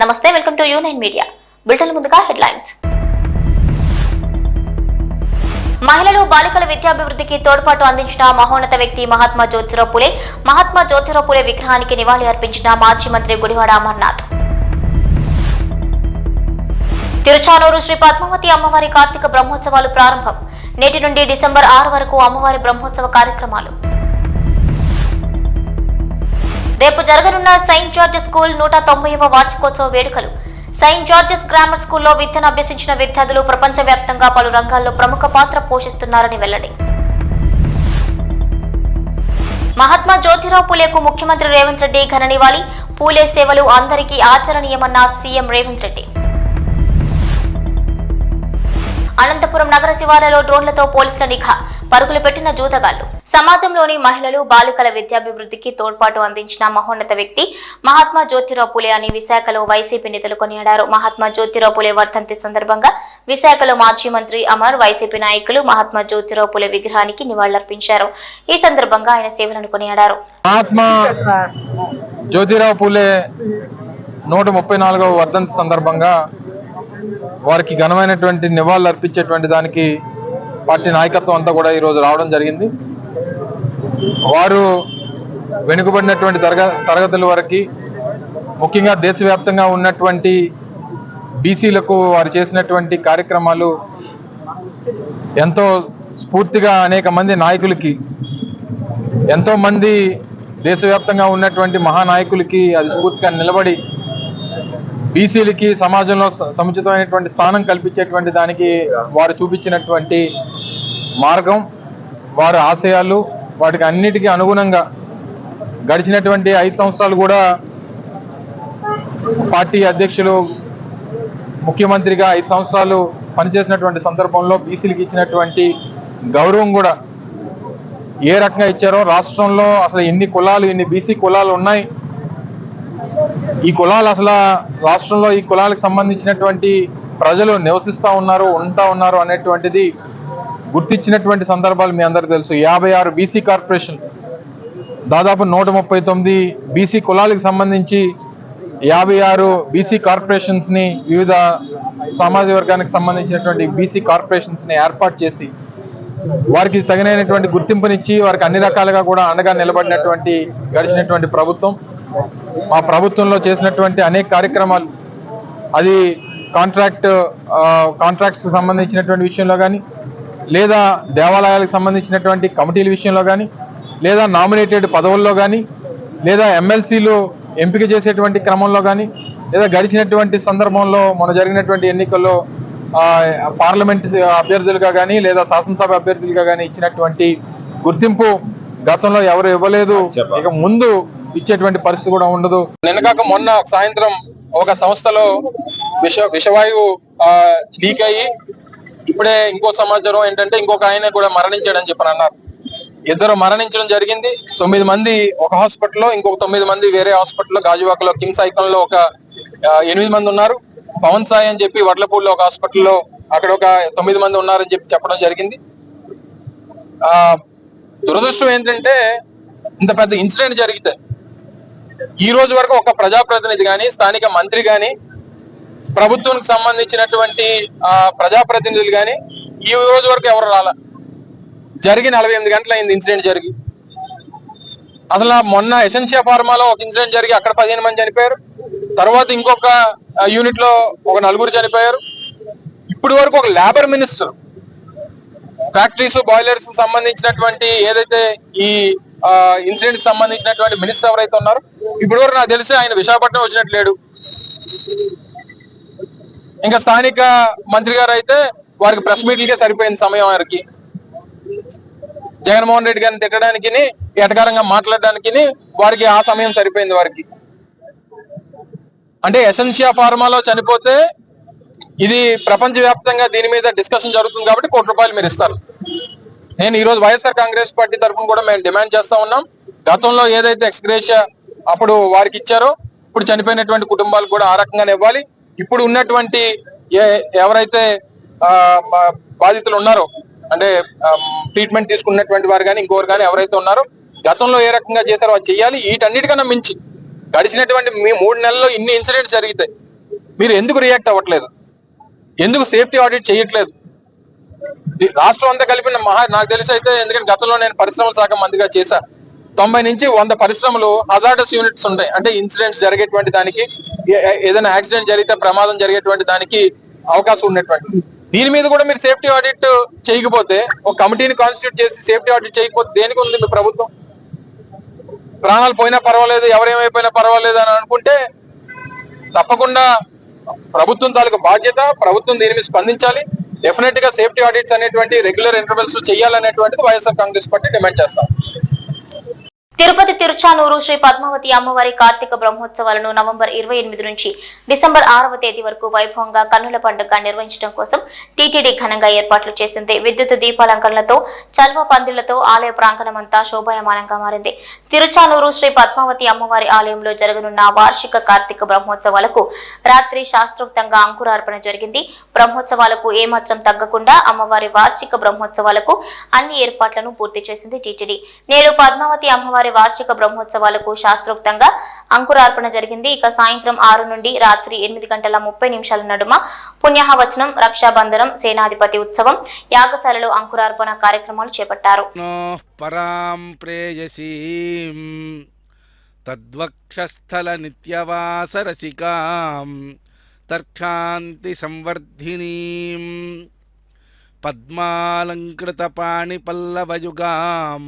నమస్తే welcome to U nine media. Bulletin ముందుగా headlines. మహిళలు బాలికల విద్యాభివృద్ధికి తోడ్పాటు అందించిన మహోన్నత వ్యక్తి మహాత్మా జ్యోతిరావు పులే మహాత్మా జ్యోతిరావు పులే విగ్రహానికి నివాళి అర్పించిన మాజీ మంత్రి గుడివాడ అమర్నాథ్. తిరుచానూరు శ్రీ పద్మావతి అమ్మవారి కార్తీక బ్రహ్మోత్సవాలు ప్రారంభం. నేటి నుండి డిసెంబర్ ఆరు వరకు అమ్మవారి బ్రహ్మోత్సవ కార్యక్రమాలు. రేపు జరగనున్న సెయింట్ జార్జెస్ స్కూల్ నూట తొంభైవ వార్షికోత్సవ వేడుకలు. సెయింట్ జార్జెస్ గ్రామర్ స్కూల్లో విద్యను అభ్యసించిన విద్యార్థులు ప్రపంచవ్యాప్తంగా పలు రంగాల్లో ప్రముఖ పాత్ర పోషిస్తున్నారని వెల్లడి. మహాత్మా జ్యోతిరావు పూలేకు ముఖ్యమంత్రి రేవంత్ రెడ్డి ఘన నివాళి. పూలే సేవలు అందరికీ ఆచరణీయమన్న సీఎం రేవంత్ రెడ్డి. అనంతపురం నగర శివార్లలో డ్రోన్లతో పోలీసుల నిఘా. పరుగులు పెట్టిన జూతగాళ్ళు సమాజంలోని మహిళలు బాలికల విద్యాభివృద్ధికి తోడ్పాటు అందించిన మహోన్నత వ్యక్తి మహాత్మా జ్యోతిరావు పులే అని విశాఖలో వైసీపీ నేతలు కొనియాడారు. మహాత్మా జ్యోతిరావు పులే వర్ధంతి సందర్భంగా విశాఖలో మాజీ మంత్రి అమర్ వైసీపీ నాయకులు మహాత్మా జ్యోతిరావు పులే విగ్రహానికి నివాళులర్పించారు. ఈ సందర్భంగా ఆయన సేవలను కొనియాడారు. మహాత్మా జ్యోతిరావు పూలే నూట ముప్పై నాలుగవ వర్ధంతి సందర్భంగా వారికి ఘనమైనటువంటి నివాళులు అర్పించేటువంటి దానికి పార్టీ నాయకత్వం అంతా కూడా ఈరోజు రావడం జరిగింది. వారు వెనుకబడినటువంటి తరగ తరగతుల వరకు ముఖ్యంగా దేశవ్యాప్తంగా ఉన్నటువంటి బీసీలకు వారు చేసినటువంటి కార్యక్రమాలు ఎంతో స్ఫూర్తిగా అనేక మంది నాయకులకి ఎంతోమంది దేశవ్యాప్తంగా ఉన్నటువంటి మహానాయకులకి అది స్ఫూర్తిగా నిలబడి బీసీలకి సమాజంలో స- సముచితమైనటువంటి స్థానం కల్పించేటువంటి దానికి వారు చూపించినటువంటి మార్గం వారి ఆశయాలు వాటికి అన్నిటికీ అనుగుణంగా గడిచినటువంటి ఐదు సంవత్సరాలు కూడా పార్టీ అధ్యక్షులు ముఖ్యమంత్రిగా ఐదు సంవత్సరాలు పనిచేసినటువంటి సందర్భంలో బీసీలకు ఇచ్చినటువంటి గౌరవం కూడా ఏ రకంగా ఇచ్చారో రాష్ట్రంలో అసలు ఎన్ని కులాలు ఎన్ని బీసీ కులాలు ఉన్నాయి ఈ కులాలు అసలు రాష్ట్రంలో ఈ కులాలకు సంబంధించినటువంటి ప్రజలు నివసిస్తూ ఉన్నారు ఉంటా ఉన్నారు అనేటువంటిది గుర్తించినటువంటి సందర్భాలు మీ అందరికీ తెలుసు. యాభై ఆరు బీసీ కార్పొరేషన్ దాదాపు నూట ముప్పై తొమ్మిది బీసీ కులాలకు సంబంధించి యాభై ఆరు బీసీ కార్పొరేషన్స్ని వివిధ సమాజ వర్గానికి సంబంధించినటువంటి బీసీ కార్పొరేషన్స్ని ఏర్పాటు చేసి వారికి తగినటువంటి గుర్తింపునిచ్చి వారికి అన్ని రకాలుగా కూడా అండగా నిలబడినటువంటి గడిచినటువంటి ప్రభుత్వం. మా ప్రభుత్వంలో చేసినటువంటి అనేక కార్యక్రమాలు అది కాంట్రాక్ట్ కాంట్రాక్ట్స్ సంబంధించినటువంటి విషయంలో కానీ లేదా దేవాలయాలకు సంబంధించినటువంటి కమిటీల విషయంలో కానీ లేదా నామినేటెడ్ పదవుల్లో కానీ లేదా ఎమ్మెల్సీలు ఎంపిక చేసేటువంటి క్రమంలో కానీ లేదా గడిచినటువంటి సందర్భంలో మన జరిగినటువంటి ఎన్నికల్లో పార్లమెంట్ అభ్యర్థులుగా కానీ లేదా శాసనసభ అభ్యర్థులుగా కానీ ఇచ్చినటువంటి గుర్తింపు గతంలో ఎవరు ఇవ్వలేదు. ఇక ముందు ఇచ్చేటువంటి పరిస్థితి కూడా ఉండదు. నిన్నగాక మొన్న సాయంత్రం ఒక సంస్థలో విష విషవాయువు లీక్ అయ్యి ఇప్పుడే ఇంకో సమాచారం ఏంటంటే ఇంకొక ఆయన కూడా మరణించాడని చెప్పని అన్నారు. ఇద్దరు మరణించడం జరిగింది. తొమ్మిది మంది ఒక హాస్పిటల్లో ఇంకొక తొమ్మిది మంది వేరే హాస్పిటల్లో గాజువాకలో కిమ్స్ ఐకాన్లో ఒక ఎనిమిది మంది ఉన్నారు. పవన్ సాయి అని చెప్పి వడ్లపూడిలో ఒక హాస్పిటల్లో అక్కడ ఒక తొమ్మిది మంది ఉన్నారని చెప్పి చెప్పడం జరిగింది. ఆ దురదృష్టం ఏంటంటే ఇంత పెద్ద ఇన్సిడెంట్ జరిగితే ఈ రోజు వరకు ఒక ప్రజాప్రతినిధి కానీ స్థానిక మంత్రి కానీ ప్రభుత్వానికి సంబంధించినటువంటి ప్రజాప్రతినిధులు కానీ ఈ రోజు వరకు ఎవరు రాలా. జరిగి నలభై ఎనిమిది గంటలు అయింది ఇన్సిడెంట్ జరిగి. అసలు మొన్న ఎసెన్షియా ఫార్మాలో ఒక ఇన్సిడెంట్ జరిగి అక్కడ పదిహేను మంది చనిపోయారు. తర్వాత ఇంకొక యూనిట్లో ఒక నలుగురు చనిపోయారు. ఇప్పుడు వరకు ఒక లేబర్ మినిస్టర్ ఫ్యాక్టరీస్ బాయిలర్స్ సంబంధించినటువంటి ఏదైతే ఈ ఇన్సిడెంట్ సంబంధించినటువంటి మినిస్టర్ ఎవరైతే ఉన్నారో ఇప్పటి వరకు నాకు తెలిసి ఆయన విశాఖపట్నం వచ్చినట్టు లేడు. ఇంకా స్థానిక మంత్రి గారు అయితే వారికి ప్రెస్ మీట్లకే సరిపోయింది సమయం వారికి. జగన్మోహన్ రెడ్డి గారిని తిట్టడానికి ఎటకారంగా మాట్లాడడానికి వారికి ఆ సమయం సరిపోయింది వారికి. అంటే ఎసెన్షియా ఫార్మాలో చనిపోతే ఇది ప్రపంచ వ్యాప్తంగా దీని మీద డిస్కషన్ జరుగుతుంది కాబట్టి కోటి రూపాయలు మీరు ఇస్తారు. నేను ఈ రోజు వైఎస్ఆర్ కాంగ్రెస్ పార్టీ తరఫున కూడా మేము డిమాండ్ చేస్తా ఉన్నాం. గతంలో ఏదైతే ఎక్స్గ్రేషియా అప్పుడు వారికి ఇచ్చారో ఇప్పుడు చనిపోయినటువంటి కుటుంబాలు కూడా ఆ రకంగానే ఇవ్వాలి. ఇప్పుడు ఉన్నటువంటి ఏ- ఎవరైతే బాధితులు ఉన్నారో అంటే ట్రీట్మెంట్ తీసుకున్నటువంటి వారు కానీ ఇంకోరు కానీ ఎవరైతే ఉన్నారో గతంలో ఏ రకంగా చేశారో అది చెయ్యాలి. వీటన్నిటికన్నా మించి. గడిచినటువంటి మీ మూడు నెలల్లో ఇన్ని ఇన్సిడెంట్స్ జరిగితే మీరు ఎందుకు రియాక్ట్ అవ్వట్లేదు? ఎందుకు సేఫ్టీ ఆడిట్ చేయట్లేదు రాష్ట్రం అంతా కలిపిన మహా నాకు తెలిసి అయితే ఎందుకంటే గతంలో నేను పరిశ్రమల శాఖ మంత్రిగా చేశా. తొంభై నుంచి వంద పరిశ్రమలు హజార్డస్ యూనిట్స్ ఉంటాయి. అంటే ఇన్సిడెంట్స్ జరిగేటువంటి దానికి ఏ- ఏదైనా యాక్సిడెంట్ జరిగితే ప్రమాదం జరిగేటువంటి దానికి అవకాశం ఉన్నటువంటి దీని మీద కూడా మీరు సేఫ్టీ ఆడిట్ చేయకపోతే ఒక కమిటీని కాన్స్టిట్యూట్ చేసి సేఫ్టీ ఆడిట్ చేయకపోతే దేనికి ఉంది మీ ప్రభుత్వం? ప్రాణాలు పోయినా పర్వాలేదు ఎవరేమైపోయినా పర్వాలేదు అని అనుకుంటే తప్పకుండా ప్రభుత్వం తాలూకు బాధ్యత ప్రభుత్వం దీని మీద స్పందించాలి. డెఫినెట్గా సేఫ్టీ ఆడిట్స్ అనేటువంటి రెగ్యులర్ ఇంటర్వెల్స్ చేయాలనేటువంటిది వైఎస్ఆర్ కాంగ్రెస్ పార్టీ డిమాండ్ చేస్తాం. తిరుపతి తిరుచానూరు శ్రీ పద్మావతి అమ్మవారి కార్తీక బ్రహ్మోత్సవాలను నవంబర్ ఇరవై ఎనిమిది నుంచి డిసెంబర్ ఆరవ తేదీ వరకు వైభవంగా కన్నుల పండుగ నిర్వహించడం కోసం టీటీడీ ఘనంగా ఏర్పాట్లు చేసింది. విద్యుత్ దీపాలంకరణలతో చల్వ పందిళ్ళతో ఆలయ ప్రాంగణమంతా శోభాయమానంగా మారింది. తిరుచానూరు శ్రీ పద్మావతి అమ్మవారి ఆలయంలో జరగనున్న వార్షిక కార్తీక బ్రహ్మోత్సవాలకు రాత్రి శాస్త్రోక్తంగా అంకురార్పణ జరిగింది. బ్రహ్మోత్సవాలకు ఏమాత్రం తగ్గకుండా అమ్మవారి వార్షిక బ్రహ్మోత్సవాలకు అన్ని ఏర్పాట్లను పూర్తి చేసింది టీటీడీ. నేడు పద్మావతి అమ్మవారి అమ్మవారి వార్షిక బ్రహ్మోత్సవాలకు శాస్త్రోక్తంగా అంకురార్పణ జరిగింది. ఇక సాయంత్రం ఆరు నుండి రాత్రి ఎనిమిది గంటల ముప్పై నిమిషాల నడుమ పుణ్యహవచనం రక్షాబంధనం సేనాధిపతి ఉత్సవం యాగశాలలో అంకురార్పణ కార్యక్రమాలు చేపట్టారు. తద్వక్షస్థల నిత్యవాస రసికాం తర్క్షాంతి సంవర్ధినీ పద్మాలంకృత పాణిపల్లవయుగాం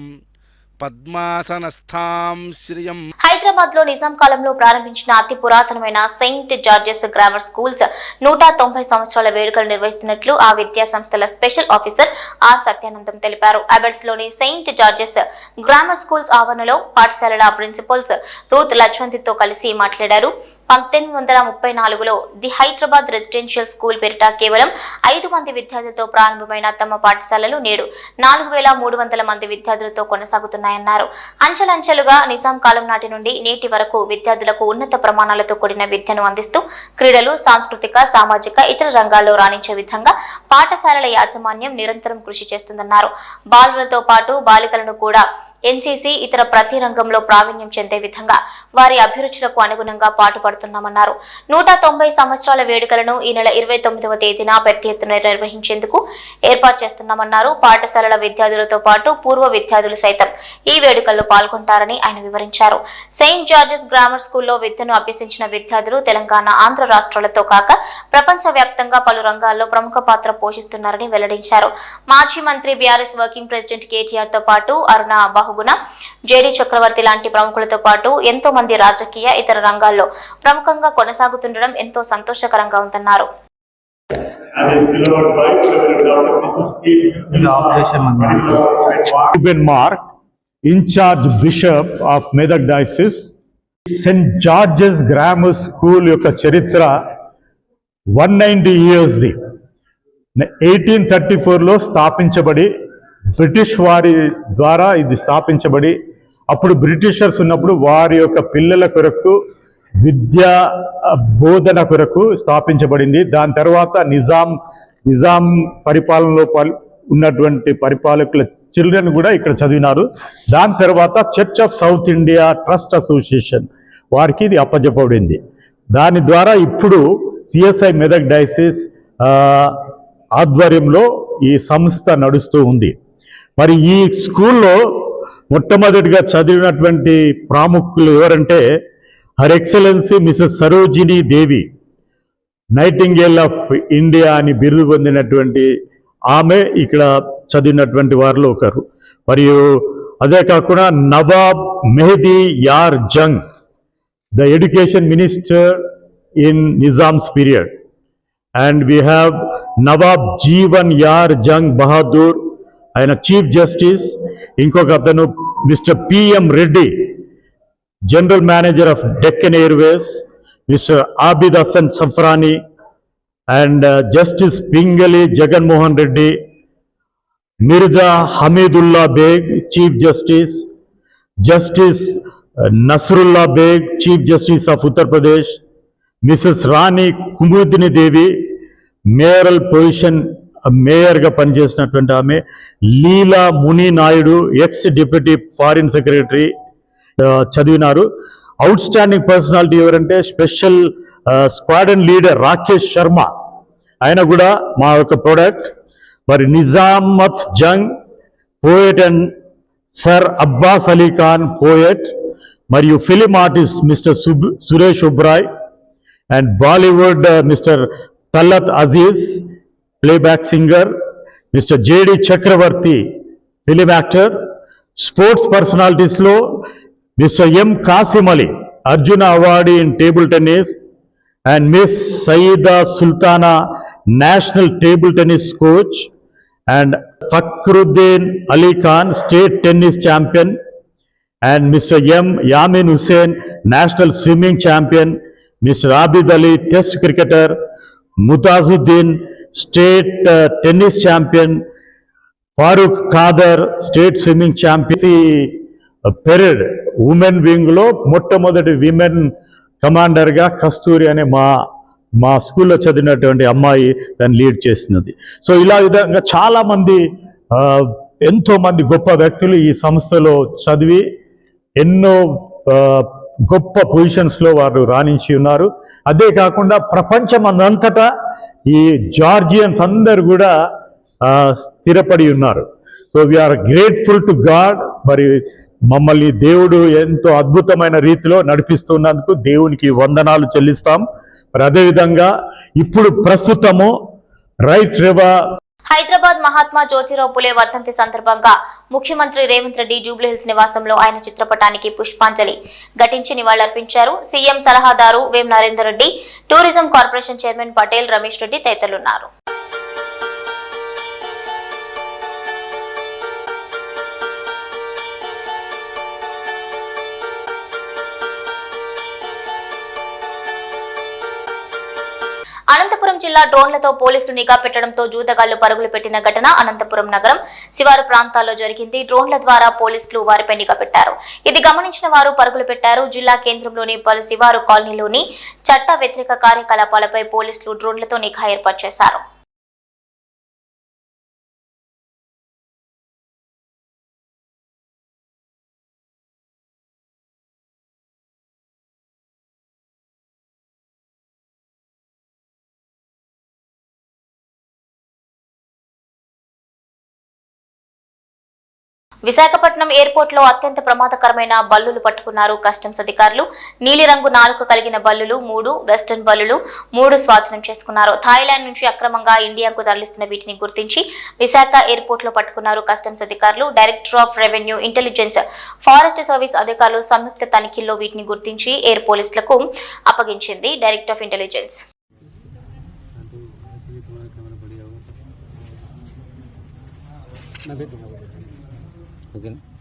హైదరాబాద్లో నిజాం కాలంలో ప్రారంభించిన అతి పురాతనమైన సెయింట్ జార్జెస్ గ్రామర్ స్కూల్స్ నూట తొంభై సంవత్సరాల వేడుకలు నిర్వహిస్తున్నట్లు ఆ విద్యా సంస్థల స్పెషల్ ఆఫీసర్ ఆర్ సత్యానందం తెలిపారు. అబెడ్స్లోని సెయింట్ జార్జెస్ గ్రామర్ స్కూల్స్ ఆవరణలో పాఠశాలల ప్రిన్సిపల్స్ రూత్ లక్ష్మంతితో కలిసి మాట్లాడారు. పద్దెనిమిది వందల ముప్పై నాలుగులో ది హైదరాబాద్ రెసిడెన్షియల్ స్కూల్ పేరిట కేవలం ఐదు మంది విద్యార్థులతో ప్రారంభమైన తమ పాఠశాలలు నేడు నాలుగు వేల మూడు వందల మంది విద్యార్థులతో కొనసాగుతున్నాయన్నారు. అంచెలంచెలుగా నిజాం కాలం నాటి నుండి నేటి వరకు విద్యార్థులకు ఉన్నత ప్రమాణాలతో కూడిన విద్యను అందిస్తూ క్రీడలు సాంస్కృతిక సామాజిక ఇతర రంగాల్లో రాణించే విధంగా పాఠశాలల యాజమాన్యం నిరంతరం కృషి చేస్తుందన్నారు. బాలులతో పాటు బాలికలను కూడా ఎన్సీసీ ఇతర ప్రతి రంగంలో ప్రావీణ్యం చెందే విధంగా వారి అభిరుచులకు అనుగుణంగా పాటుపడుతున్నామన్నారు. నూట తొంభై సంవత్సరాల వేడుకలను ఈ నెల ఇరవై తొమ్మిదవ తేదీన పెద్ద ఎత్తున నిర్వహించేందుకు ఏర్పాటు చేస్తున్నామన్నారు. పాఠశాలల విద్యార్థులతో పాటు పూర్వ విద్యార్థులు సైతం ఈ వేడుకల్లో పాల్గొంటారని ఆయన వివరించారు. సెయింట్ జార్జెస్ గ్రామర్ స్కూల్లో విద్యను అభ్యసించిన విద్యార్థులు తెలంగాణ ఆంధ్ర రాష్ట్రాలతో కాక ప్రపంచ వ్యాప్తంగా పలు రంగాల్లో ప్రముఖ పాత్ర పోషిస్తున్నారని వెల్లడించారు. మాజీ మంత్రి బీఆర్ఎస్ వర్కింగ్ ప్రెసిడెంట్ కేటీఆర్తో పాటు అరుణ బహుగుణ జేడీ చక్రవర్తి లాంటి ప్రముఖులతో పాటు ఎంతో మంది రాజకీయ ఇతర రంగాల్లో ప్రముఖంగా కొనసాగుతుండడం ఎంతో సంతోషకరంగా ఉందన్నారు. సెయింట్ జార్జెస్ గ్రామర్ స్కూల్ యొక్క చరిత్ర వన్ నైంటీ ఇయర్స్ది ఎయిటీన్ థర్టీ ఫోర్లో స్థాపించబడి బ్రిటిష్ వారి ద్వారా ఇది స్థాపించబడి అప్పుడు బ్రిటిషర్స్ ఉన్నప్పుడు వారి యొక్క పిల్లల కొరకు విద్య బోధన కొరకు స్థాపించబడింది. దాని తర్వాత నిజాం నిజాం పరిపాలనలో ఉన్నటువంటి పరిపాలకుల చిల్డ్రన్ కూడా ఇక్కడ చదివినారు. దాని తర్వాత church of South India trust association వారికి ఇది అప్పజెప్పబడింది. దాని ద్వారా ఇప్పుడు సిఎస్ఐ మెదక్ డైసిస్ ఆధ్వర్యంలో ఈ సంస్థ నడుస్తూ ఉంది. మరి ఈ స్కూల్లో మొట్టమొదటిగా చదివినటువంటి ప్రాముఖ్యులు ఎవరంటే her excellency Mrs Sarojini Devi nightingale of India అని బిరుదు పొందినటువంటి ఆమె ఇక్కడ చదివినటువంటి వారిలో ఒకరు. మరియు అదే కాకుండా Nawab Mehdi Yar Jung the education minister in Nizam's period. And we have Nawab Jeevan Yar Jung Bahadur ఆయన చీఫ్ జస్టిస్ ఇంకొక అతను Mr PM Reddy general manager of Deccan airways Mr Abid Hasan Safrani and uh, justice Pingali Jaganmohan Reddy Mirza Hamidullah Beg chief justice justice uh, Nasrullah Beg chief justice of Uttar Pradesh Mrs Rani Kumudini Devi mayoral position మేయర్గా పనిచేసినటువంటి ఆమె Leela Muni Naidu ex deputy foreign secretary చదివినారు చదివినారు. Outstanding personality ఎవరంటే special squadron leader Rakesh Sharma. ఆయన కూడా మా యొక్క product. మరి Nizamat Jung poet and sir Abbas Ali Khan poet మరియు film artist Mr సుబ్ Suresh Oberoi and Bollywood Mr Talat Aziz playback singer Mr JD Chakravarthy film actor sports పర్సనాలిటీస్లో Mr M Kasim Ali Arjuna awardee in table tennis and Miss Sayeeda Sultana national table tennis coach and Fakhruddin Ali Khan state tennis champion and Mr M Yamin Hussain national swimming champion Mr Abid Ali test cricketer Mutazuddin state tennis champion Farooq Khader state swimming ఛాంపియన్సీ పెరిడ్ women వింగ్లో మొట్టమొదటి women కమాండర్గా కస్తూరి అనే మా మా స్కూల్లో చదివినటువంటి అమ్మాయి దాన్ని లీడ్ చేసినది. సో ఇలా విధంగా చాలామంది ఎంతోమంది గొప్ప వ్యక్తులు ఈ సంస్థలో చదివి ఎన్నో గొప్ప పొజిషన్స్లో వారు రాణించి ఉన్నారు. అదే కాకుండా ప్రపంచమంతటా ఈ జార్జియన్స్ అందరు కూడా స్థిరపడి ఉన్నారు. So we are grateful to God మరి మమ్మల్ని దేవుడు ఎంతో అద్భుతమైన రీతిలో నడిపిస్తున్నందుకు దేవునికి వందనాలు చెల్లిస్తాం. మరి అదేవిధంగా ఇప్పుడు ప్రస్తుతము రైట్ రివర్ హైదరాబాద్ మహాత్మా జ్యోతిరావు పులే వర్ధంతి సందర్భంగా ముఖ్యమంత్రి రేవంత్ రెడ్డి జూబ్లీహిల్స్ నివాసంలో ఆయన చిత్రపటానికి పుష్పాంజలి ఘటించి నివాళులర్పించారు. సీఎం సలహాదారు Vem Narender Reddy tourism corporation chairman Patel Ramesh Reddy తదితరులున్నారు. జిల్లా డ్రోన్లతో పోలీసులు నిఘా పెట్టడంతో జూదగాళ్ళు పరుగులు పెట్టిన ఘటన అనంతపురం నగరం శివారు ప్రాంతాల్లో జరిగింది. డ్రోన్ల ద్వారా పోలీసులు వారిపై నిఘా పెట్టారు. ఇది గమనించిన వారు పరుగులు పెట్టారు. జిల్లా కేంద్రంలోని పలు శివారు కాలనీలోని చట్ట వ్యతిరేక కార్యకలాపాలపై పోలీసులు డ్రోన్లతో నిఘా ఏర్పాటు చేశారు. విశాఖపట్నం ఎయిర్పోర్ట్లో అత్యంత ప్రమాదకరమైన బల్లులు పట్టుకున్నారు కస్టమ్స్ అధికారులు. నీలిరంగు నాలుక కలిగిన బల్లులు మూడు వెస్టర్న్ బల్లులు మూడు స్వాధీనం చేసుకున్నారు. థాయిలాండ్ నుంచి అక్రమంగా ఇండియాకు తరలిస్తున్న వీటిని గుర్తించి విశాఖ ఎయిర్పోర్ట్లో పట్టుకున్నారు కస్టమ్స్ అధికారులు. Director of revenue intelligence forest service అధికారులు సంయుక్త తనిఖీల్లో వీటిని గుర్తించి ఎయిర్ పోలీసులకు అప్పగించింది director of intelligence. mungkin.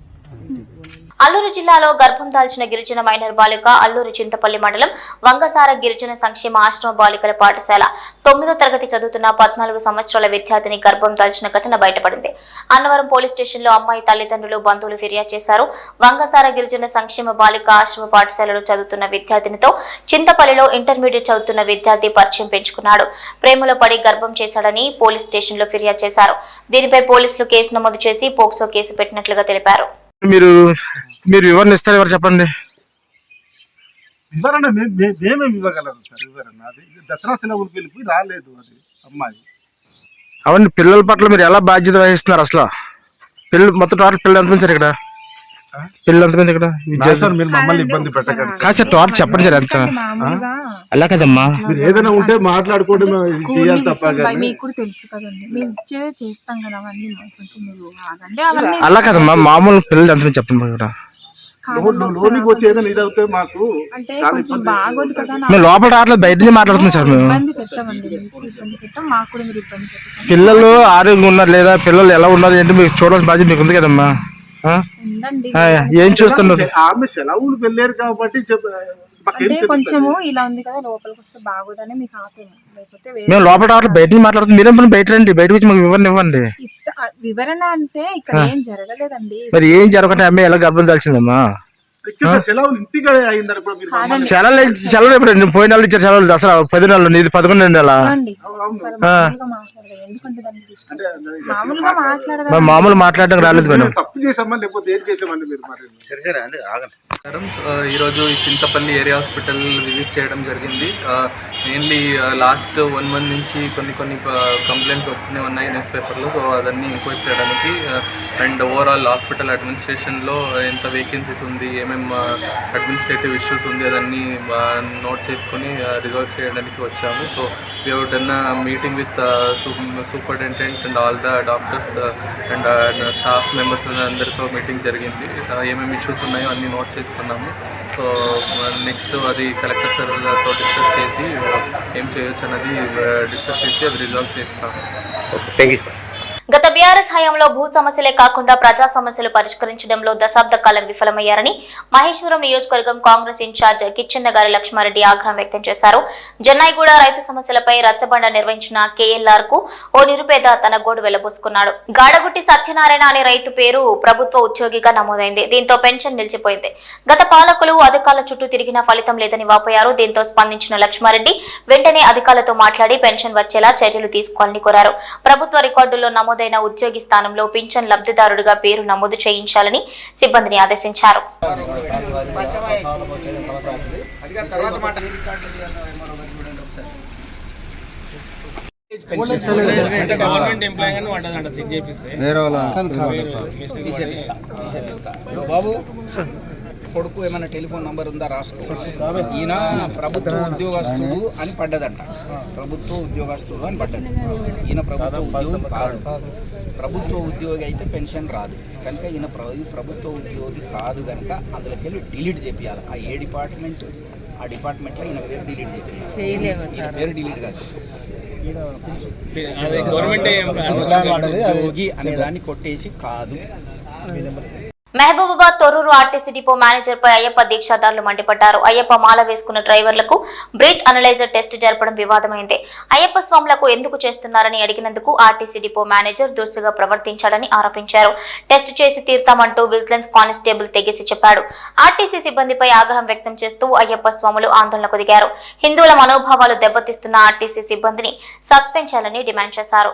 Alluri జిల్లాలో గర్భం దాల్చిన గిరిజన మైనర్ బాలిక అల్లూరు చింతపల్లి మండలం వంగసార గిరిజన సంక్షేమ ఆశ్రమ బాలికల పాఠశాల తొమ్మిదో తరగతి చదువుతున్న పద్నాలుగు సంవత్సరాల విద్యార్థిని గర్భం దాల్చిన ఘటన బయటపడింది. అన్నవరం పోలీస్ స్టేషన్లో అమ్మాయి తల్లిదండ్రులు బంధువులు ఫిర్యాదు చేశారు. వంగసార గిరిజన సంక్షేమ బాలిక ఆశ్రమ పాఠశాలలో చదువుతున్న విద్యార్థినితో చింతపల్లిలో ఇంటర్మీడియట్ చదువుతున్న విద్యార్థి పరిచయం పెంచుకున్నాడు. ప్రేమలో పడి గర్భం చేశాడని పోలీస్ స్టేషన్లో ఫిర్యాదు చేశారు. దీనిపై పోలీసులు కేసు నమోదు చేసి పోక్సో కేసు పెట్టినట్లుగా తెలిపారు. మీరు మీరు వివరణ ఇస్తారు ఎవరు చెప్పండి? వివరణ మే- మే- మేమేం ఇవ్వగలరు సార్ వివరణ? అది దసరా సెలవులకు వెళ్ళిపోయి రాలేదు అది అమ్మాయి. అవన్నీ పిల్లల పట్ల మీరు ఎలా బాధ్యత వహిస్తున్నారు అసలు? పిల్లలు మొత్తం టోటల్ పిల్లలు ఎంతమంది సార్ ఇక్కడ? పిల్లలు ఎంతమంది ఇక్కడ? సార్ మీరు మమ్మల్ని ఇబ్బంది పెట్టకండి కాదు సార్ టోటల్ చెప్పండి సార్ ఎంత? మామూలుగా. అలా కదమ్మా. మీరు ఏదైనా ఉంటే మాట్లాడుకోవడం చేయాలి తప్ప ఇస్తాం, కానీ. మీకు కూడా తెలుసు కదండి. మేము ఇచ్చేదే చేస్తాం కదా అవన్నీ మాకు కొంచెం మీరు ఆగండి అవన్నీ అలా కదమ్మా మామూలు పిల్లలు ఎంతమంది చెప్పండి ఇక్కడ? లోనికి ఇది అవుతే మాకు. మేము లోపల రావట్లేదు బయట మాట్లాడుతున్నాం సార్ మేము. పిల్లలు ఆరోగ్యంగా ఉన్నారు లేదా పిల్లలు ఎలా ఉన్నారు ఏంటి మీకు చూడాల్సిన బాధ్యత మీకు ఉంది కదమ్మా? ఆ? ఉందండి. ఆ, ఏం చూస్తున్నారు? ఆమె సెలవులు వెళ్ళారు కాబట్టి అంటే తెలుస్తుంది? కొంచెము ఇలా ఉంది కదా లోపలికి వస్తే బాగోదని మీకు ఆపాము లేకపోతే వేరే మేము లోపల రావట్లేదు బయట నుంచి మాట్లాడుతున్నాం మీరేం పని బయట రండి బయట వచ్చి మాకు వివరణ ఇవ్వండి. ఇస్తా వివరణ అంటే ఇక్కడ ఏం జరగలేదండి. మరి ఏం జరగకుండా అమ్మాయి ఎలా గర్భం దాల్చిందమ్మా? ఇక్కడ సెలవులు ఎప్పుడు పోయిన నెలలు ఇచ్చారు సెలవులు. దసరా పది నెలలు నీది పదకొండు నెల. మామూలు మాట్లాడడం రాలేదు మేడం. ఈరోజు ఈ చింతపల్లి ఏరియా హాస్పిటల్ విజిట్ చేయడం జరిగింది. మెయిన్లీ లాస్ట్ వన్ మంత్ నుంచి కొన్ని కొన్ని కంప్లైంట్స్ వస్తూనే ఉన్నాయి న్యూస్ పేపర్లో. సో అదన్నీ ఎంక్వైరీ చేయడానికి అండ్ ఓవరాల్ హాస్పిటల్ అడ్మినిస్ట్రేషన్లో ఎంత వేకెన్సీస్ ఉంది మేము అడ్మినిస్ట్రేటివ్ ఇష్యూస్ ఉంది అదన్నీ నోట్ చేసుకొని రిజాల్వ్ చేయడానికి వచ్చాము. So we have done meeting with superintendent and all the doctors and staff members అందరితో మీటింగ్ జరిగింది. ఏమేమి ఇష్యూస్ ఉన్నాయో అన్నీ నోట్ చేసుకున్నాము. సో నెక్స్ట్ అది కలెక్టర్ సర్వర్తో డిస్కస్ చేసి ఏం చేయొచ్చు అన్నది డిస్కస్ చేసి అది రిజాల్వ్ చేస్తాము. థ్యాంక్ యూ సార్ గత బీఆర్ఎస్ హయాంలో భూ సమస్యలే కాకుండా ప్రజా సమస్యలు పరిష్కరించడంలో దశాబ్ద కాలం విఫలమయ్యారని మహేశ్వరం నియోజకవర్గం కాంగ్రెస్ ఇన్ఛార్జ్ కిచ్చెన్న గారి లక్ష్మారెడ్డి ఆగ్రహం వ్యక్తం చేశారు. జన్నాయిగూడ రైతు సమస్యలపై రచ్చబండ నిర్వహించిన కేఎల్ఆర్కు ఓ నిరుపేద తన గోడు వెళ్ళబోసుకున్నాడు గాడగుట్టి సత్యనారాయణ అనే రైతు పేరు ప్రభుత్వ ఉద్యోగిగా నమోదైంది. దీంతో పెన్షన్ నిలిచిపోయింది. గత పాలకులు అధికారుల చుట్టూ తిరిగిన ఫలితం లేదని వాపోయారు. దీంతో స్పందించిన లక్ష్మారెడ్డి వెంటనే అధికారులతో మాట్లాడి పెన్షన్ వచ్చేలా చర్యలు తీసుకోవాలని కోరారు. ప్రభుత్వ రికార్డుల్లో నమోదైన ఉద్యోగి స్థానంలో పింఛన్ లబ్ధిదారుడిగా పేరు నమోదు చేయించాలని సిబ్బందిని ఆదేశించారు బాబు కొడుకు ఏమైనా టెలిఫోన్ నంబర్ ఉందా రాసుకో. ఈయన ప్రభుత్వ ఉద్యోగస్తుడు అని పడ్డదంట. ప్రభుత్వ ఉద్యోగస్తుడు అని పడ్డది. ఈయన ప్రభుత్వ ఉద్యోగం కాదు. ప్రభుత్వ ఉద్యోగి అయితే పెన్షన్ రాదు. కనుక ఈయన ప్రభుత్వ ఉద్యోగి కాదు కనుక అందులోకి వెళ్ళి డిలీట్ చేపియాలి. ఆ ఏ డిపార్ట్మెంట్ ఆ డిపార్ట్మెంట్లో ఈయన పేరు డిలీట్ చేయాలి ఈయన పేరు డిలీట్ కాదు. ఉద్యోగి అనే దాన్ని కొట్టేసి కాదు. Mahabubabad Thorrur RTC depot manager పై అయ్యప్ప దీక్షాదారులు మండిపడ్డారు. అయ్యప్ప మాల వేసుకున్న డ్రైవర్లకు బ్రీత్ అనలైజర్ టెస్ట్ జరపడం వివాదమైంది. అయ్యప్ప స్వాములకు ఎందుకు చేస్తున్నారని అడిగినందుకు ఆర్టీసీ డిపో మేనేజర్ దురుసుగా ప్రవర్తించాడని ఆరోపించారు. టెస్ట్ చేసి తీర్తామంటూ విజిలెన్స్ కానిస్టేబుల్ తెగేసి చెప్పాడు. ఆర్టీసీ సిబ్బందిపై ఆగ్రహం వ్యక్తం చేస్తూ అయ్యప్ప స్వాములు ఆందోళనకు దిగారు. హిందువుల మనోభావాలు దెబ్బతీస్తున్న ఆర్టీసీ సిబ్బందిని సస్పెండ్ చేయాలని డిమాండ్ చేశారు.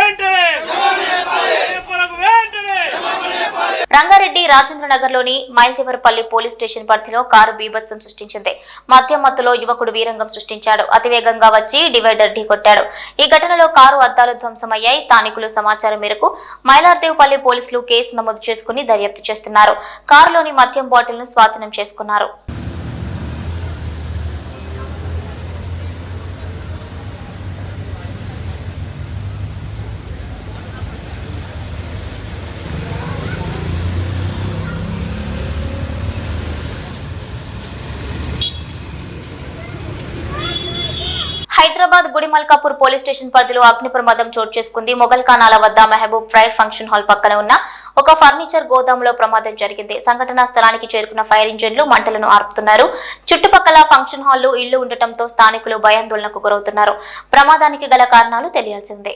రంగారెడ్డి రాజేంద్రనగర్లోని మైల్దేవరపల్లి పోలీస్ స్టేషన్ పరిధిలో కారు బీభత్సం సృష్టించింది. మద్యం మత్తులో యువకుడు వీరంగం సృష్టించాడు. అతివేగంగా వచ్చి డివైడర్ ఢీకొట్టాడు ఈ ఘటనలో కారు అద్దాలు ధ్వంసమయ్యాయి. స్థానికులు సమాచారం మేరకు మైలార్దేవ్పల్లి పోలీసులు కేసు నమోదు చేసుకుని దర్యాప్తు చేస్తున్నారు. కారులోని మద్యం బాటిల్ను స్వాధీనం చేసుకున్నారు. మల్కాపూర్ పోలీస్ స్టేషన్ పరిధిలో అగ్ని ప్రమాదం చోటు చేసుకుంది. మొఘల్ ఖానాల వద్ద మెహబూబ్ ఫ్రైడ్ ఫంక్షన్ హాల్ పక్కన ఉన్న ఒక ఫర్నిచర్ గోదాంలో ప్రమాదం జరిగింది. సంఘటనా స్థలానికి చేరుకున్న ఫైర్ ఇంజిన్లు మంటలను ఆర్పుతున్నారు. చుట్టుపక్కల ఫంక్షన్ హాల్లో ఇళ్ళు ఉండటంతో స్థానికులు భయాందోళనకు గురవుతున్నారు. ప్రమాదానికి గల కారణాలు తెలియాల్సిందే.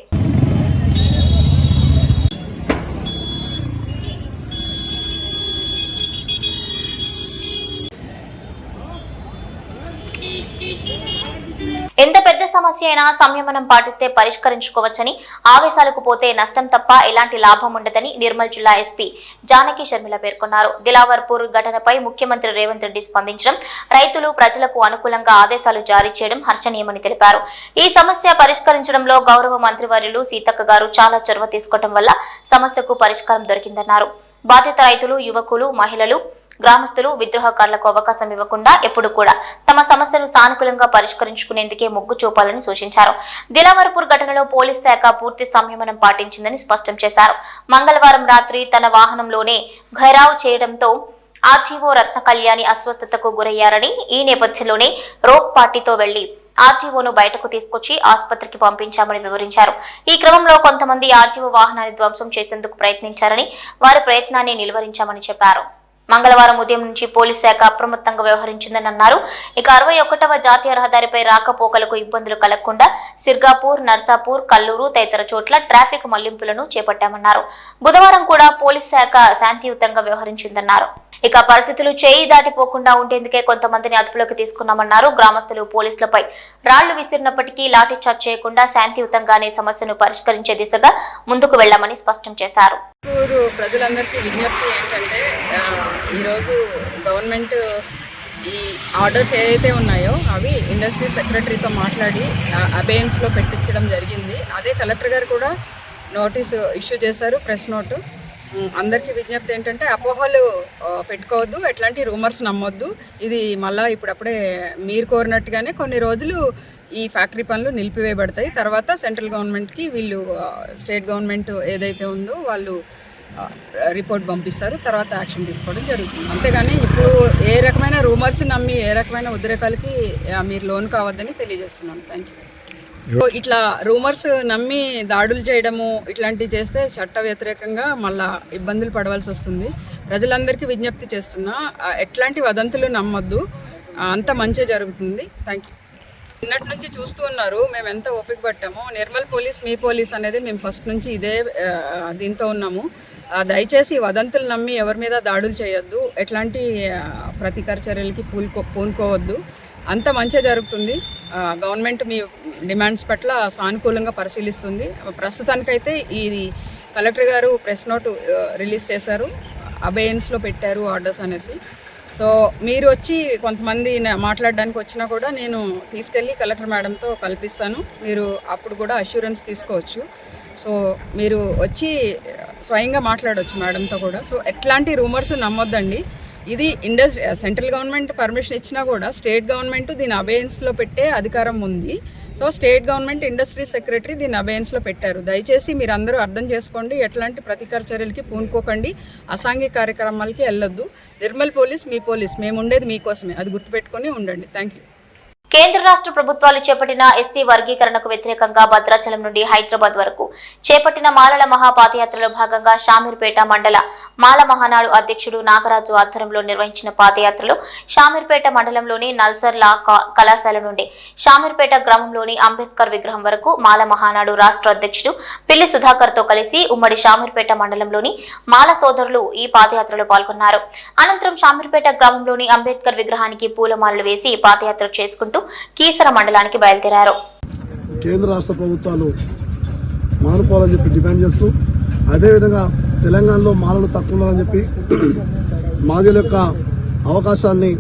ఎంత పెద్ద సమస్య అయినా సంయమనం పాటిస్తే పరిష్కరించుకోవచ్చని ఆవేశాలకు పోతే నష్టం తప్ప ఎలాంటి లాభం ఉండదని నిర్మల్ జిల్లా ఎస్పీ జానకి షర్మిల పేర్కొన్నారు. దిలావర్పూర్ ఘటనపై ముఖ్యమంత్రి రేవంత్ రెడ్డి స్పందించడం రైతులు ప్రజలకు అనుకూలంగా ఆదేశాలు జారీ చేయడం హర్షణీయమని తెలిపారు. ఈ సమస్య పరిష్కరించడంలో గౌరవ మంత్రివర్యులు సీతక్క గారు చాలా చొరవ తీసుకోవడం వల్ల సమస్యకు పరిష్కారం దొరికిందన్నారు. బాధిత రైతులు యువకులు మహిళలు గ్రామస్తులు విద్రోహకారులకు అవకాశం ఇవ్వకుండా ఎప్పుడు కూడా తమ సమస్యను సానుకూలంగా పరిష్కరించుకునేందుకే మొగ్గు చూపాలని సూచించారు. దిలావర్పూర్ ఘటనలో పోలీస్ శాఖ పూర్తి సంయమనం పాటించిందని స్పష్టం చేశారు. మంగళవారం రాత్రి తన వాహనంలోనే ఘైరావ్ చేయడంతో ఆర్టీఓ రత్న కళ్యాణి అస్వస్థతకు గురయ్యారని ఈ నేపథ్యంలోనే రోప్ పార్టీతో వెళ్ళి ఆర్టీఓను బయటకు తీసుకొచ్చి ఆసుపత్రికి పంపించామని వివరించారు. ఈ క్రమంలో కొంతమంది ఆర్టీఓ వాహనాన్ని ధ్వంసం చేసేందుకు ప్రయత్నించారని వారి ప్రయత్నాన్ని నిలువరించామని చెప్పారు. మంగళవారం ఉదయం నుంచి పోలీస్ శాఖ అప్రమత్తంగా వ్యవహరించిందని అన్నారు. ఇక అరవై ఒకటవ జాతీయ రహదారిపై రాకపోకలకు ఇబ్బందులు కలగకుండా సిర్గాపూర్ నర్సాపూర్ కల్లూరు తదితర చోట్ల ట్రాఫిక్ మళ్ళింపులను చేపట్టామన్నారు. బుధవారం కూడా పోలీస్ శాఖ శాంతియుతంగా వ్యవహరించిందన్నారు. ఇక పరిస్థితులు చేయి దాటిపోకుండా ఉండేందుకే కొంతమందిని అదుపులోకి తీసుకున్నామన్నారు గ్రామస్తులు పోలీసులపై. రాళ్ళు విసిరినప్పటికీ లాఠీ చార్జ్ చేయకుండా శాంతియుతంగానే సమస్యను పరిష్కరించే దిశగా ముందుకు వెళ్ళామని స్పష్టం చేశారు. ఊరు ప్రజలందరికీ విజ్ఞప్తి ఏంటంటే ఈరోజు గవర్నమెంట్ ఈ ఆర్డర్స్ ఏవైతే ఉన్నాయో అవి ఇండస్ట్రీ సెక్రటరీతో మాట్లాడి అబేయన్స్లో పెట్టించడం జరిగింది. అదే కలెక్టర్ గారు కూడా నోటీసు ఇష్యూ చేశారు ప్రెస్ నోటు. అందరికీ విజ్ఞప్తి ఏంటంటే అపోహలు పెట్టుకోవద్దు ఎట్లాంటి రూమర్స్ నమ్మొద్దు. ఇది మళ్ళీ ఇప్పుడప్పుడే మీరు కోరినట్టుగానే కొన్ని రోజులు ఈ ఫ్యాక్టరీ పనులు నిలిపివేయబడతాయి. తర్వాత సెంట్రల్ గవర్నమెంట్కి వీళ్ళు స్టేట్ గవర్నమెంట్ ఏదైతే ఉందో వాళ్ళు రిపోర్ట్ పంపిస్తారు. తర్వాత యాక్షన్ తీసుకోవడం జరుగుతుంది. అంతేగాని ఇప్పుడు ఏ రకమైన రూమర్స్ నమ్మి ఏ రకమైన ఉద్రేకాలకి మీరు లోన్ కావద్దని తెలియజేస్తున్నాను. థ్యాంక్ యూ ఇట్లా రూమర్స్ నమ్మి దాడులు చేయడము ఇట్లాంటివి చేస్తే చట్ట వ్యతిరేకంగా మళ్ళా ఇబ్బందులు పడవలసి వస్తుంది. ప్రజలందరికీ విజ్ఞప్తి చేస్తున్నా ఎట్లాంటి వదంతులు నమ్మొద్దు. అంత మంచి జరుగుతుంది. థ్యాంక్ యూ నిన్నటి నుంచి చూస్తూ ఉన్నారు మేము ఎంత ఓపిక పట్టామో. నిర్మల్ పోలీస్ మీ పోలీస్ అనేది మేము ఫస్ట్ నుంచి ఇదే దీంతో ఉన్నాము. దయచేసి వదంతులు నమ్మి ఎవరి మీద దాడులు చేయొద్దు. ఎట్లాంటి ఆ, ప్రతీకార చర్యలకి పూనుకో పూనుకోవద్దు. అంత మంచి జరుగుతుంది. గవర్నమెంట్ మీ డిమాండ్స్ పట్ల సానుకూలంగా పరిశీలిస్తుంది. ప్రస్తుతానికైతే ఇది కలెక్టర్ గారు ప్రెస్ నోట్ రిలీజ్ చేశారు. అబేయన్స్లో పెట్టారు ఆర్డర్స్ అనేసి. సో మీరు వచ్చి కొంతమంది మాట్లాడడానికి వచ్చినా కూడా నేను తీసుకెళ్ళి కలెక్టర్ మేడంతో కల్పిస్తాను. మీరు అప్పుడు కూడా అష్యూరెన్స్ తీసుకోవచ్చు. సో మీరు వచ్చి స్వయంగా మాట్లాడవచ్చు మేడంతో కూడా. సో ఎట్లాంటి రూమర్స్ నమ్మొద్దండి. ఇది ఇండస్ సెంట్రల్ గవర్నమెంట్ పర్మిషన్ ఇచ్చినా కూడా స్టేట్ గవర్నమెంట్ దీని అబేయన్స్లో పెట్టే అధికారం ఉంది. So state government industry secretary దీన్ని అబేయన్స్లో పెట్టారు. దయచేసి మీరు అందరూ అర్థం చేసుకోండి ఎట్లాంటి ప్రతీకార చర్యలకి పూనుకోకండి అసాంఘిక కార్యక్రమాలకి వెళ్ళొద్దు. నిర్మల్ పోలీస్ మీ పోలీస్ మేము ఉండేది మీకోసమే. అది గుర్తుపెట్టుకొని ఉండండి. థ్యాంక్ యూ కేంద్ర రాష్ట్ర ప్రభుత్వాలు చేపట్టిన ఎస్సీ వర్గీకరణకు వ్యతిరేకంగా భద్రాచలం నుండి హైదరాబాద్ వరకు చేపట్టిన మాలల మహాపాదయాత్రలో భాగంగా షామీర్పేట మండల మాల మహానాడు అధ్యక్షుడు నాగరాజు ఆధ్వర్యంలో నిర్వహించిన పాదయాత్రలో షామీర్పేట మండలంలోని నల్సర్లా కా- కళాశాల నుండి షామీర్పేట గ్రామంలోని అంబేద్కర్ విగ్రహం వరకు మాల మహానాడు రాష్ట్ర అధ్యక్షుడు పిల్లి సుధాకర్తో కలిసి ఉమ్మడి షామీర్పేట మండలంలోని మాల సోదరులు ఈ పాదయాత్రలో పాల్గొన్నారు. అనంతరం షామీర్పేట గ్రామంలోని అంబేద్కర్ విగ్రహానికి పూలమాలలు వేసి పాదయాత్ర చేసుకుంటూ కీసర మండలానికి బయలుదేరారు. కేంద్ర రాష్ట్ర ప్రభుత్వాలు మానుకోవాలని చెప్పి డిమాండ్ చేస్తూ అదేవిధంగా తెలంగాణలో మాలలు తక్కువ ఉన్నారని చెప్పి మాదిల యొక్క అవకాశాన్ని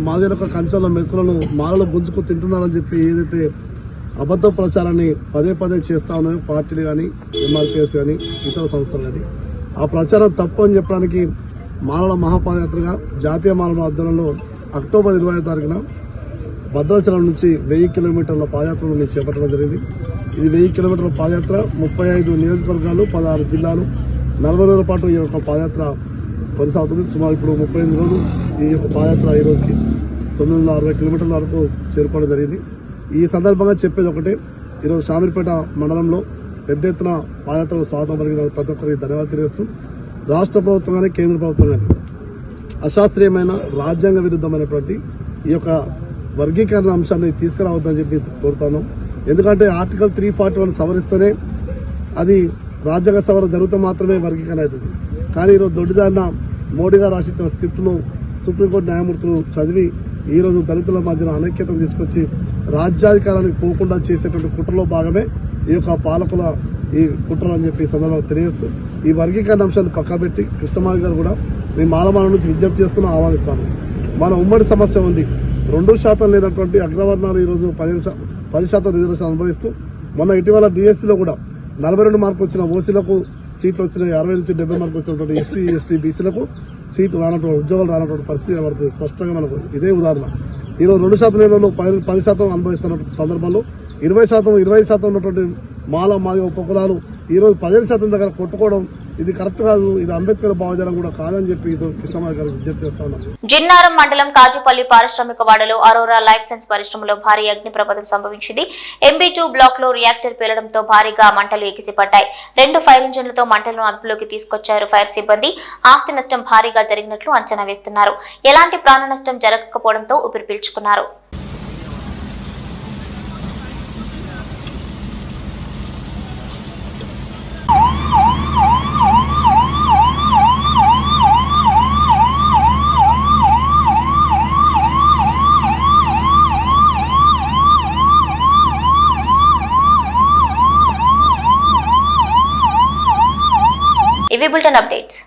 మాదిల యొక్క కంచెల మెతుకులను మాలలు గుంజుకు తింటున్నారని చెప్పి ఏదైతే అబద్ధ ప్రచారాన్ని పదే పదే చేస్తా ఉన్నాయో పార్టీలు కానీ ఎంఆర్పిఎస్ కానీ ఇతర సంస్థలు కానీ ఆ ప్రచారం తప్పు అని చెప్పడానికి మాలల మహాపాదయాత్రగా జాతీయ మాలల ఆధ్వర్యంలో అక్టోబర్ ఇరవై తారీఖున భద్రాచలం నుంచి వెయ్యి కిలోమీటర్ల పాదయాత్రను మేము చేపట్టడం జరిగింది. ఇది వెయ్యి కిలోమీటర్ల పాదయాత్ర ముప్పై ఐదు నియోజకవర్గాలు పదహారు జిల్లాలు నలభై రోజుల పాటు ఈ యొక్క పాదయాత్ర కొనసాగుతుంది. సుమారు ఇప్పుడు ముప్పై ఎనిమిది రోజులు ఈ యొక్క పాదయాత్ర ఈ రోజుకి తొమ్మిది వందల అరవై కిలోమీటర్ల వరకు చేరుకోవడం జరిగింది. ఈ సందర్భంగా చెప్పేది ఒకటే ఈరోజు షామీర్పేట మండలంలో పెద్ద ఎత్తున పాదయాత్రకు స్వాగతం పలికిన ప్రతి ఒక్కరికి ధన్యవాదాలు తెలియజేస్తూ రాష్ట్ర ప్రభుత్వం కానీ కేంద్ర ప్రభుత్వం కానీ అశాస్త్రీయమైన రాజ్యాంగ విరుద్ధమైనటువంటి ఈ యొక్క వర్గీకరణ అంశాన్ని తీసుకురావద్దని చెప్పి కోరుతాను. ఎందుకంటే ఆర్టికల్ త్రీ ఫార్టీ వన్ సవరిస్తేనే అది రాజ్యాంగ సవరణ జరుగుతూ మాత్రమే వర్గీకరణ అవుతుంది. కానీ ఈరోజు దొడ్డిదారిన మోడీ గారు రాసిన స్క్రిప్ట్ను సుప్రీంకోర్టు న్యాయమూర్తులు చదివి ఈరోజు దళితుల మధ్యన అనైక్యతను తీసుకొచ్చి రాజ్యాధికారానికి పోకుండా చేసేటువంటి కుట్రలో భాగమే ఈ యొక్క పాలకుల ఈ కుట్రలు అని చెప్పి సందర్భంగా తెలియజేస్తూ ఈ వర్గీకరణ అంశాన్ని పక్కబెట్టి కృష్ణమాధి గారు కూడా మీ మాలమాల నుంచి విజ్ఞప్తి చేస్తున్నా ఆహ్వానిస్తాను. మన ఉమ్మడి సమస్య ఉంది. రెండు శాతం లేనటువంటి అగ్రవర్ణాలు ఈరోజు పదిహేను శా పది శాతం రిజర్వేషన్ అనుభవిస్తూ మొన్న ఇటీవల డిఎస్సీలో కూడా నలభై రెండు మార్కులు వచ్చిన ఓసీలకు సీట్లు వచ్చిన అరవై నుంచి డెబ్బై మార్కులు వచ్చినటువంటి ఎస్సీ ఎస్టీ బీసీలకు సీట్లు రానటువంటి ఉద్యోగాలు రానటువంటి పరిస్థితి కనబడుతుంది. స్పష్టంగా మనకు ఇదే ఉదాహరణ. ఈరోజు రెండు శాతం లేని పది పది శాతం అనుభవిస్తున్న సందర్భంలో ఇరవై శాతం ఇరవై శాతం ఉన్నటువంటి మాల మాది ఉపకులాలు ఈరోజు పదిహేను శాతం దగ్గర కొట్టుకోవడం ఇది కరెక్ట్ కాదు ఇది అంబేద్కర్ భావజాలం కూడా కాదని చెప్పి కృష్ణమాధ గారికి విజ్ఞప్తి చేస్తాను జిన్నారం మండలం కాజుపల్లి పారిశ్రామిక వాడలో అరోరా లైఫ్ సైన్స్ పరిశ్రమలో భారీ అగ్ని ప్రమాదం సంభవించింది. ఎంబీ టూ బ్లాక్లో రియాక్టర్ పేలడంతో భారీగా మంటలు ఎగిసిపడ్డాయి. రెండు ఫైర్ ఇంజన్లతో మంటలను అదుపులోకి తీసుకొచ్చారు ఫైర్ సిబ్బంది. ఆస్తి నష్టం భారీగా జరిగినట్లు అంచనా వేస్తున్నారు. ఎలాంటి ప్రాణ నష్టం జరగకపోవడంతో ఊపిరి పీల్చుకున్నారు. Wimbledon updates.